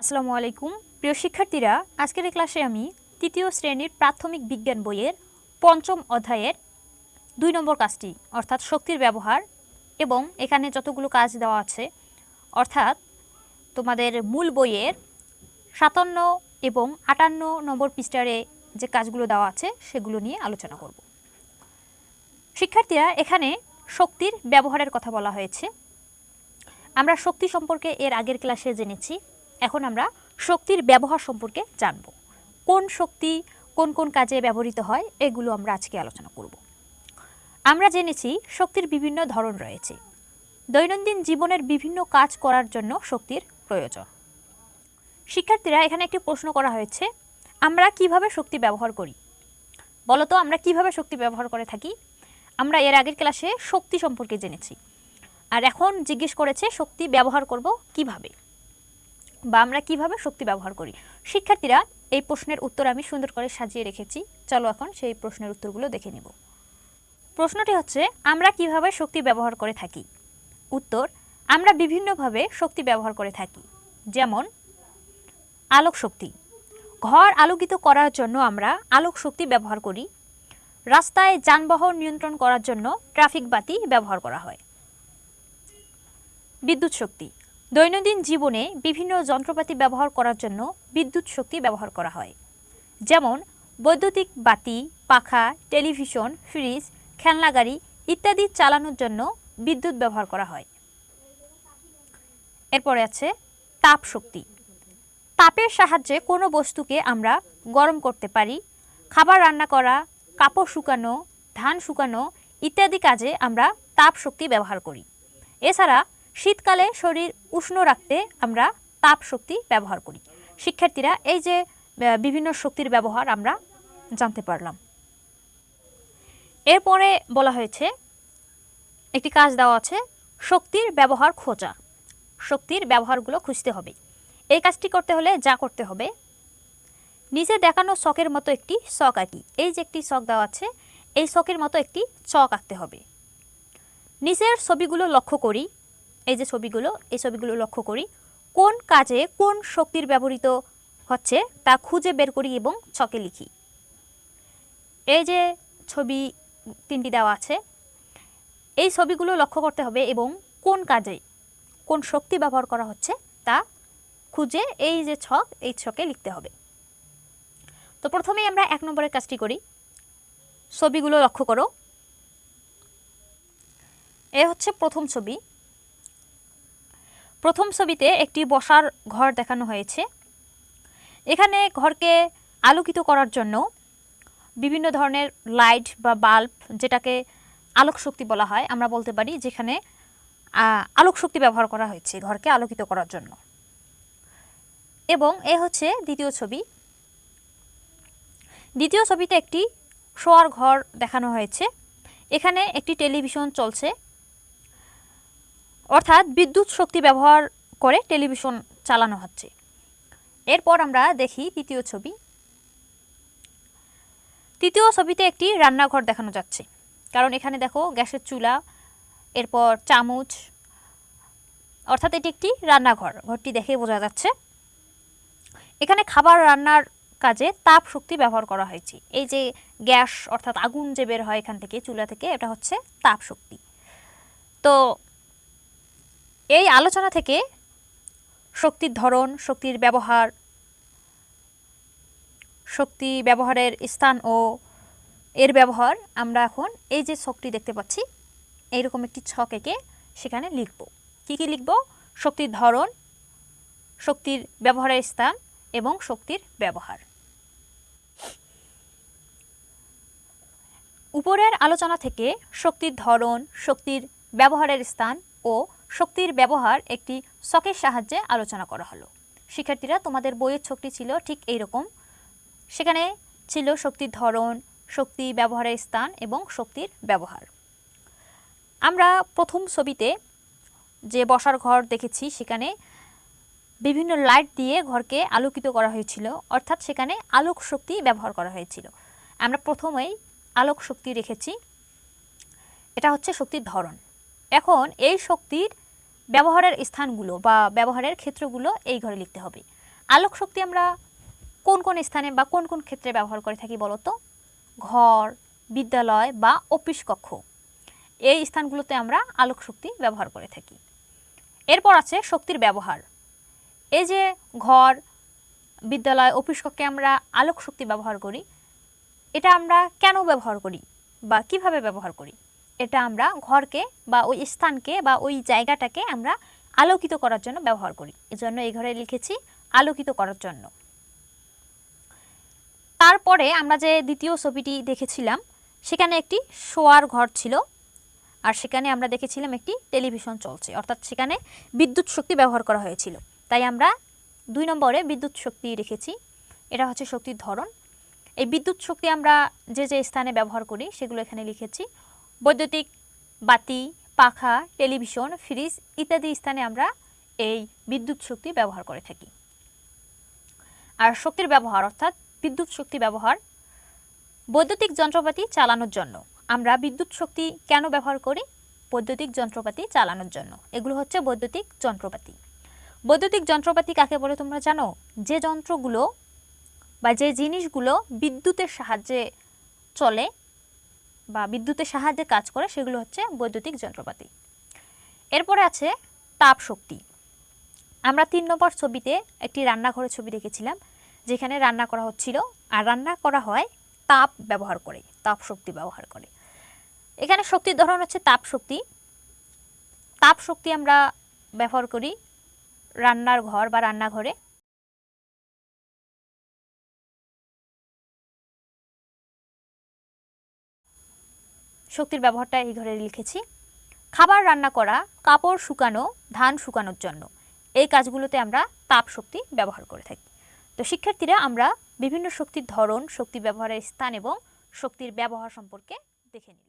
আসসালামু আলাইকুম। প্রিয় শিক্ষার্থীরা, আজকের ক্লাসে আমি তৃতীয় শ্রেণির প্রাথমিক বিজ্ঞান বইয়ের পঞ্চম অধ্যায়ের দুই নম্বর কাজটি, অর্থাৎ শক্তির ব্যবহার এবং এখানে যতগুলো কাজ দেওয়া আছে, অর্থাৎ তোমাদের মূল বইয়ের সাতান্ন এবং আটান্ন নম্বর পৃষ্ঠারে যে কাজগুলো দেওয়া আছে, সেগুলো নিয়ে আলোচনা করব। শিক্ষার্থীরা, এখানে শক্তির ব্যবহারের কথা বলা হয়েছে। আমরা শক্তি সম্পর্কে এর আগের ক্লাসে জেনেছি। এখন আমরা শক্তির ব্যবহার সম্পর্কে জানব। কোন শক্তি কোন কোন কাজে ব্যবহৃত হয়, এগুলো আমরা আজকে আলোচনা করব। আমরা জেনেছি শক্তির বিভিন্ন ধরন রয়েছে। দৈনন্দিন জীবনের বিভিন্ন কাজ করার জন্য শক্তির প্রয়োজন। শিক্ষার্থীরা, এখানে একটি প্রশ্ন করা হয়েছে, আমরা কীভাবে শক্তি ব্যবহার করি? বলতো, আমরা কীভাবে শক্তি ব্যবহার করে থাকি? আমরা এর আগের ক্লাসে শক্তি সম্পর্কে জেনেছি। আর এখন জিজ্ঞেস করেছে, শক্তি ব্যবহার করব কীভাবে? বা আমরা কীভাবে শক্তি ব্যবহার করি? শিক্ষার্থীরা, এই প্রশ্নের উত্তর আমি সুন্দর করে সাজিয়ে রেখেছি। চলো এখন সেই প্রশ্নের উত্তরগুলো দেখে নিব। প্রশ্নটি হচ্ছে, আমরা কীভাবে শক্তি ব্যবহার করে থাকি? উত্তর, আমরা বিভিন্নভাবে শক্তি ব্যবহার করে থাকি। যেমন, আলোক শক্তি। ঘর আলোকিত করার জন্য আমরা আলোক শক্তি ব্যবহার করি। রাস্তায় যানবাহন নিয়ন্ত্রণ করার জন্য ট্রাফিক বাতি ব্যবহার করা হয়। বিদ্যুৎ শক্তি। দৈনন্দিন জীবনে বিভিন্ন যন্ত্রপাতি ব্যবহার করার জন্য বিদ্যুৎ শক্তি ব্যবহার করা হয়। যেমন, বৈদ্যুতিক বাতি, পাখা, টেলিভিশন, ফ্রিজ, খেলনা গাড়ি ইত্যাদি চালানোর জন্য বিদ্যুৎ ব্যবহার করা হয়। এরপরে আছে তাপ শক্তি। তাপের সাহায্যে কোনো বস্তুকে আমরা গরম করতে পারি, খাবার রান্না করা, কাপড় শুকানো, ধান শুকানো ইত্যাদি কাজে আমরা তাপ শক্তি ব্যবহার করি। এছাড়া শীতকালে শরীর উষ্ণ রাখতে আমরা তাপ শক্তি ব্যবহার করি। শিক্ষার্থীরা এই যে বিভিন্ন শক্তির ব্যবহার আমরা জানতে পারলাম। এরপরে বলা হয়েছে, একটি কাজ দেওয়া আছে, শক্তির ব্যবহার খোঁজা। শক্তির ব্যবহারগুলো খুঁজতে হবে। এই কাজটি করতে হলে যা করতে হবে নিচে দেখানো শখের মতো একটি শখ আঁকি এই যে একটি শখ দেওয়া আছে, এই শখের মতো একটি চক আঁকতে হবে। নিচের ছবিগুলো লক্ষ্য করি এই যে ছবিগুলো, এই ছবিগুলো লক্ষ্য করি। কোন কাজে কোন শক্তির ব্যবহৃত হচ্ছে তা খুঁজে বের করি এবং ছকে লিখি। এই যে ছবি তিনটি দেওয়া আছে, এই ছবিগুলো লক্ষ্য করতে হবে এবং কোন কাজে কোন শক্তি ব্যবহার করা হচ্ছে তা খুঁজে এই যে ছক, এই ছকে লিখতে হবে। তো প্রথমেই আমরা এক নম্বরের কাজটি করি। ছবিগুলো লক্ষ্য করো। এ হচ্ছে প্রথম ছবি। প্রথম ছবিতে একটি বসার ঘর দেখানো হয়েছে। এখানে ঘরকে আলোকিত করার জন্য বিভিন্ন ধরনের লাইট বা বাল্ব যেটাকে আলোক শক্তি বলা হয়, আমরা বলতে পারি, যেখানে আলোক শক্তি ব্যবহার করা হয়েছে ঘরকে আলোকিত করার জন্য। এবং এ হচ্ছে দ্বিতীয় ছবি। দ্বিতীয় ছবিতে একটি শোয়ার ঘর দেখানো হয়েছে। এখানে একটি টেলিভিশন চলছে। অর্থাৎ বিদ্যুৎ শক্তি ব্যবহার করে টেলিভিশন চালানো হচ্ছে। এরপর আমরা দেখি তৃতীয় ছবি। তৃতীয় ছবিতে একটি রান্নাঘর দেখানো যাচ্ছে। কারণ এখানে দেখো গ্যাসের চুলা, এরপর চামচ, অর্থাৎ এটি একটি রান্নাঘর। ঘরটি দেখে বোঝা যাচ্ছে। এখানে খাবার রান্নার কাজে তাপ শক্তি ব্যবহার করা হয়েছে। এই যে গ্যাস, অর্থাৎ আগুন যে বের হয় এখান থেকে, চুলা থেকে, এটা হচ্ছে তাপ শক্তি। তো এই আলোচনা থেকে শক্তির ধরন, শক্তির ব্যবহার, শক্তি ব্যবহারের স্থান ও এর ব্যবহার আমরা এখন এই যে ছকটি দেখতে পাচ্ছি, এইরকম একটি ছক এঁকে সেখানে লিখব। কি কি লিখব? শক্তির ধরন, শক্তির ব্যবহারের স্থান এবং শক্তির ব্যবহার। উপরের আলোচনা থেকে শক্তির ধরন, শক্তির ব্যবহারের স্থান ও শক্তির ব্যবহার একটি শকের সাহায্যে আলোচনা করা হলো। শিক্ষার্থীরা, তোমাদের বইয়ের ছকটি ছিল ঠিক এই রকম সেখানে ছিল শক্তির ধরন, শক্তি ব্যবহারের স্থান এবং শক্তির ব্যবহার। আমরা প্রথম ছবিতে যে বসার ঘর দেখেছি, সেখানে বিভিন্ন লাইট দিয়ে ঘরকে আলোকিত করা হয়েছিল, অর্থাৎ সেখানে আলোক শক্তি ব্যবহার করা হয়েছিল। আমরা প্রথমেই আলোক শক্তি রেখেছি। এটা হচ্ছে শক্তির ধরন। এখন এই শক্তির ব্যবহারের স্থানগুলো বা ব্যবহারের ক্ষেত্রগুলো এই ঘরে লিখতে হবে। আলোক শক্তি আমরা কোন কোন স্থানে বা কোন কোন ক্ষেত্রে ব্যবহার করে থাকি বলতো? ঘর, বিদ্যালয় বা অফিস কক্ষ। এই স্থানগুলোতে আমরা আলোক শক্তি ব্যবহার করে থাকি। এরপর আছে শক্তির ব্যবহার। এই যে ঘর, বিদ্যালয়, অফিস কক্ষে আমরা আলোক শক্তি ব্যবহার করি, এটা আমরা কেন ব্যবহার করি বা কীভাবে ব্যবহার করি? এটা আমরা ঘরকে বা ওই স্থানকে বা ওই জায়গাটাকে আমরা আলোকিত করার জন্য ব্যবহার করি। এজন্য এই ঘরে লিখেছি, আলোকিত করার জন্য। তারপরে আমরা যে দ্বিতীয় ছবিটি দেখেছিলাম, সেখানে একটি শোয়ার ঘর ছিল আর সেখানে আমরা দেখেছিলাম একটি টেলিভিশন চলছে। অর্থাৎ সেখানে বিদ্যুৎ শক্তি ব্যবহার করা হয়েছিল। তাই আমরা দুই নম্বরে বিদ্যুৎ শক্তি রেখেছি। এটা হচ্ছে শক্তির ধরন। এই বিদ্যুৎ শক্তি আমরা যে যে স্থানে ব্যবহার করি, সেগুলো এখানে লিখেছি। বৈদ্যুতিক বাতি, পাখা, টেলিভিশন, ফ্রিজ ইত্যাদি স্থানে আমরা এই বিদ্যুৎ শক্তি ব্যবহার করে থাকি। আর শক্তির ব্যবহার, অর্থাৎ বিদ্যুৎ শক্তি ব্যবহার বৈদ্যুতিক যন্ত্রপাতি চালানোর জন্য। আমরা বিদ্যুৎ শক্তি কেন ব্যবহার করি? বৈদ্যুতিক যন্ত্রপাতি চালানোর জন্য। এগুলো হচ্ছে বৈদ্যুতিক যন্ত্রপাতি। বৈদ্যুতিক যন্ত্রপাতি কাকে বলে তোমরা জানো? যে যন্ত্রগুলো বা যে জিনিসগুলো বিদ্যুতের সাহায্যে চলে বা বিদ্যুতের সাহায্যে কাজ করে সেগুলো হচ্ছে বৈদ্যুতিক যন্ত্রপাতি। এরপরে আছে তাপ শক্তি। আমরা তিন নম্বর ছবিতে একটি রান্নাঘরের ছবি দেখেছিলাম, যেখানে রান্না করা হচ্ছিল, আর রান্না করা হয় তাপ ব্যবহার করে, তাপ শক্তি ব্যবহার করে। এখানে শক্তির ধরন হচ্ছে তাপ শক্তি। তাপ শক্তি আমরা ব্যবহার করি রান্নার ঘর বা রান্নাঘরে। শক্তির ব্যবহারটা এই ঘরে লিখেছি। খাবার রান্না করা, কাপড় শুকানো, ধান শুকানোর জন্য। এই কাজগুলোতে আমরা তাপ শক্তি ব্যবহার করে থাকি। তো শিক্ষার্থীরা, আমরা বিভিন্ন শক্তির ধরন, শক্তি ব্যবহারের স্থান এবং শক্তির ব্যবহার সম্পর্কে দেখে নিলাম